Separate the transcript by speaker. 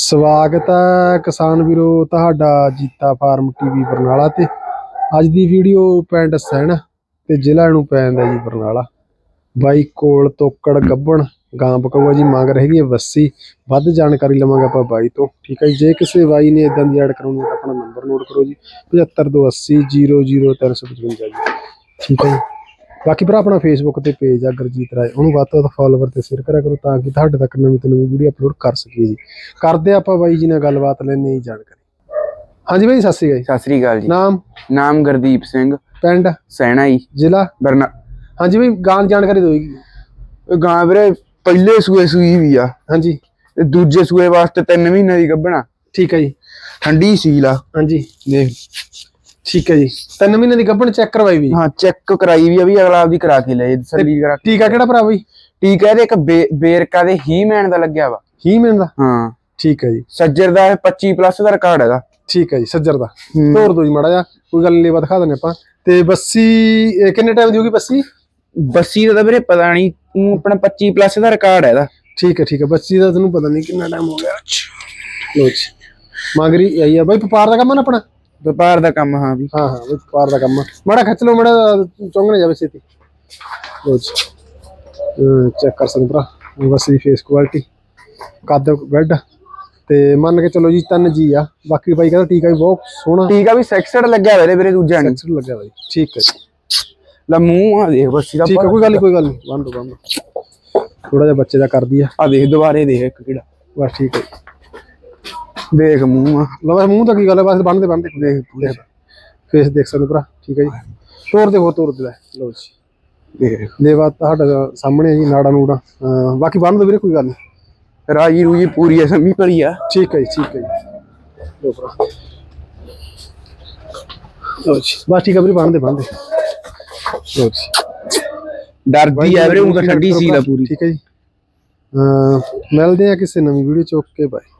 Speaker 1: ਸਵਾਗਤ ਹੈ ਕਿਸਾਨ ਵੀਰੋ ਤੁਹਾਡਾ ਜੀਤਾ ਫਾਰਮ ਟੀਵੀ ਬਰਨਾਲਾ ਤੇ। ਅੱਜ ਦੀ ਵੀਡੀਓ ਪਿੰਡ ਸੈਣ ਤੇ ਜ਼ਿਲ੍ਹਾ ਨੂੰ ਪੈਂਦਾ ਜੀ ਬਰਨਾਲਾ। ਬਾਈ ਕੋਲ ਤੋਕੜ ਗੱਬਣ, ਗਾਂ ਬਕਊਆ ਜੀ ਮੰਗ ਰਹੀ ਹੈ ਵੱਸੀ। ਵੱਧ ਜਾਣਕਾਰੀ ਲਵਾਂਗੇ ਆਪਾਂ ਬਾਈ ਤੋਂ। ਠੀਕ ਹੈ ਜੀ। ਜੇ ਕਿਸੇ ਬਾਈ ਨੇ ਇਦਾਂ ਦੀ ਐਡ ਕਰਾਉਣੀ ਹੈ ਤਾਂ ਆਪਣਾ ਨੰਬਰ ਨੋਟ ਕਰੋ ਜੀ 7580 00355 ਜੀ। ਠੀਕ ਹੈ ਜੀ। ਬਾਕੀ ਭਰਾ ਆਪਣਾ ਫੇਸਬੁੱਕ ਤੇ ਪੇਜ ਆ ਗੁਰਜੀਤ ਰਾਏ ਉਹਨੂੰ ਵੱਧ ਤੋਂ ਵੱਧ ਫਾਲੋਵਰ ਤੇ ਸ਼ੇਅਰ ਕਰਿਆ ਕਰੋ ਤਾਂ ਕਿ ਤੁਹਾਡੇ ਤੱਕ ਨਵੀਂ ਤੋਂ ਨਵੀਂ ਵੀਡੀਓ ਅਪਲੋਡ ਕਰ ਸਕੀਏ ਜੀ। ਕਰਦੇ ਆਪਾਂ ਬਾਈ ਜੀ ਨਾਲ ਗੱਲਬਾਤ ਲੈਣੇ ਜੀ ਜਾਣਕਾਰੀ। ਹਾਂਜੀ ਬਾਈ ਸਤਿ ਸ਼੍ਰੀ ਅਕਾਲ ਜੀ।
Speaker 2: ਸਤਿ ਸ੍ਰੀ ਅਕਾਲ ਜੀ।
Speaker 1: ਨਾਮ?
Speaker 2: ਨਾਮ ਗੁਰਦੀਪ ਸਿੰਘ।
Speaker 1: ਪਿੰਡ?
Speaker 2: ਸੈਣਾ ਜੀ।
Speaker 1: ਜ਼ਿਲ੍ਹਾ?
Speaker 2: ਬਰਨਾ।
Speaker 1: ਹਾਂਜੀ ਬਾਈ ਗਾਂ ਦੀ ਜਾਣਕਾਰੀ
Speaker 2: ਇਹ ਗਾਂ ਵੀਰੇ ਪਹਿਲੇ ਸੂਏ ਸੂਈ ਵੀ ਆ।
Speaker 1: ਹਾਂਜੀ।
Speaker 2: ਤੇ ਦੂਜੇ ਸੂਏ ਵਾਸਤੇ 3 ਮਹੀਨੇ ਦੀ ਗੱਭਣਾ।
Speaker 1: ਠੀਕ ਹੈ ਜੀ।
Speaker 2: ਠੰਡੀ ਸੀਲ ਆ।
Speaker 1: ਹਾਂਜੀ।
Speaker 2: ਦੇਖ।
Speaker 1: ਠੀਕ ਹੈ ਜੀ। ਤਿੰਨ ਮਹੀਨੇ ਦੀ ਗੱਭਣ ਚੈੱਕ ਕਰਵਾਈ ਵੀ।
Speaker 2: ਹਾਂ ਚੈੱਕ ਕਰਾਈ ਵੀ ਆ ਵੀ ਅਗਲਾ ਆਪਦੀ ਕਰਾ ਕੇ ਲਏ ਤਸੱਲੀ ਕਰਾ ਕੇ
Speaker 1: ਟੀਕਾ ਕਿਹੜਾ ਭਰਾ ਬਾਈ?
Speaker 2: ਟੀਕਾ ਇਹਦੇ ਇੱਕ ਬੇਰਕਾ ਦੇ ਹੀ ਮੈਨ ਦਾ ਲੱਗਿਆ ਵਾ।
Speaker 1: ਹੀ ਮਿਲਦਾ
Speaker 2: ਹਾਂ।
Speaker 1: ਠੀਕ ਹੈ ਜੀ।
Speaker 2: ਸੱਜਰ ਦਾ ਇਹ 25 ਪਲੱਸ ਦਾ ਰਿਕਾਰਡ ਹੈਗਾ।
Speaker 1: ਠੀਕ ਹੈ ਜੀ ਸੱਜਰ ਦਾ। ਤੋਰ ਦੋ ਜੀ ਮਾੜਾ ਜਿਹਾ ਕੋਈ ਗੱਲ ਨਹੀਂ ਦਿਖਾ ਦਿੰਦੇ ਆਪਾਂ। ਤੇ ਬੱਸੀ ਕਿੰਨੇ ਟਾਈਮ ਦੀ ਹੋਗੀ ਬੱਸੀ?
Speaker 2: ਬੱਸੀ ਦਾ ਤਾਂ ਵੀਰੇ ਪਤਾ ਨਹੀਂ ਆਪਣਾ 25 ਪਲੱਸ ਦਾ ਰਿਕਾਰਡ ਹੈ ਇਹਦਾ।
Speaker 1: ਠੀਕ ਹੈ ਠੀਕ ਹੈ ਬੱਚੀ ਦਾ ਤੈਨੂੰ ਪਤਾ ਨਹੀਂ ਕਿੰਨਾ ਟਾਈਮ ਹੋ ਗਿਆ। ਲੋ ਜੀ। ਮਗਰੀ ਆਈ ਆ। ਬਾਈ ਵਪਾਰ ਦਾ ਕੰਮ ਨਾ ਆਪਣਾ?
Speaker 2: ਵਪਾਰ ਦਾ ਕੰਮ ਹਾਂ ਵੀ।
Speaker 1: ਹਾਂ ਹਾਂ ਵਪਾਰ ਦਾ ਕੰਮ। ਮਾੜਾ ਖਿੱਚ ਲਓ ਮਾੜਾ ਚੁੰਗਣੇ ਜਾਵੇ ਛੇਤੀ। ਲੋ ਜੀ। ਚੈੱਕ ਕਰ ਸਕਦੇ ਭਰਾ। ਦੀ ਫੇਸ ਕੁਆਲਿਟੀ ਕੱਦ ਬੈੱਡ ਤੇ ਮੰਨ ਕੇ ਚਲੋ ਜੀ ਤਿੰਨ ਜੀ ਆ। ਬਾਕੀ ਬਾਈ ਕਹਿੰਦਾ ਟੀਕਾ ਵੀ ਬਹੁਤ ਸੋਹਣਾ।
Speaker 2: ਟੀਕਾ ਵੀ ਸੈਕਸਡ ਲੱਗਿਆ ਹੋਇਆ ਵੀਰੇ ਦੂਜਾ ਨਹੀਂ
Speaker 1: ਸੈਕਸਰ ਲੱਗਿਆ ਬਾਈ। ਠੀਕ ਹੈ
Speaker 2: ਲੈ ਮੂੰਹ ਆ ਦੇਖ ਬੱਸੀ
Speaker 1: ਠੀਕ ਹੈ ਕੋਈ ਗੱਲ ਨਹੀਂ ਕੋਈ ਗੱਲ ਨਹੀਂ ਬੰਦ ਬੰਦ ਥੋੜਾ ਜਿਹਾ ਬੱਚੇ ਦਾ ਕਰਦੀ ਆ।
Speaker 2: ਆ ਦੇਖ ਦੁਬਾਰੇ ਦੇਖ ਇੱਕ ਕਿਹੜਾ।
Speaker 1: ਬਸ ਠੀਕ ਹੈ
Speaker 2: ਦੇਖ ਮੂੰਹ ਆ।
Speaker 1: ਲਵਾ ਮੂੰਹ ਤਾਂ ਕੀ ਗੱਲ ਹੈ ਬਸ ਬੰਨਦੇ ਬੰਨਦੇ ਦੇਖ ਦੇਖ। ਫੇਸ ਦੇਖ ਸਕਦੇ ਭਰਾ ਠੀਕ ਹੈ ਜੀ। ਤੋਰ ਦੇ ਹੋ ਤੋਰ ਦੇ ਲੈ, ਲਓ ਜੀ। ਦੇਵਾ ਤੁਹਾਡਾ ਸਾਹਮਣੇ ਜੀ ਨਾੜਾ ਨੂੜਾ। ਬਾਕੀ ਬੰਨ ਦੋ ਵੀਰੇ ਕੋਈ ਗੱਲ ਨਹੀਂ
Speaker 2: ਰਾਜੀ ਰੂਜੀ ਪੂਰੀ ਐ ਸਮੀ ਭਰੀ ਆ।
Speaker 1: ਠੀਕ ਹੈ ਜੀ ਠੀਕ ਹੈ ਜੀ। ਲਓ ਭਰਾ। ਲਓ ਜੀ। ਬਸ ਠੀਕ ਹੈ ਵੀਰੇ ਬੰਨ ਦੇ ਬੰਨ ਦੇ। ਲਓ ਜੀ।
Speaker 2: ਡਰਦੀ ਐ ਵੀਰੇ ਉਹ ਤਾਂ ਠੰਡੀ ਸੀ ਲਾ ਪੂਰੀ।
Speaker 1: ਠੀਕ ਹੈ ਜੀ। ਮਿਲਦੇ ਆ ਕਿਸੇ ਨਵੀਂ ਵੀਡੀਓ ਚ ਓਕੇ ਬਾਏ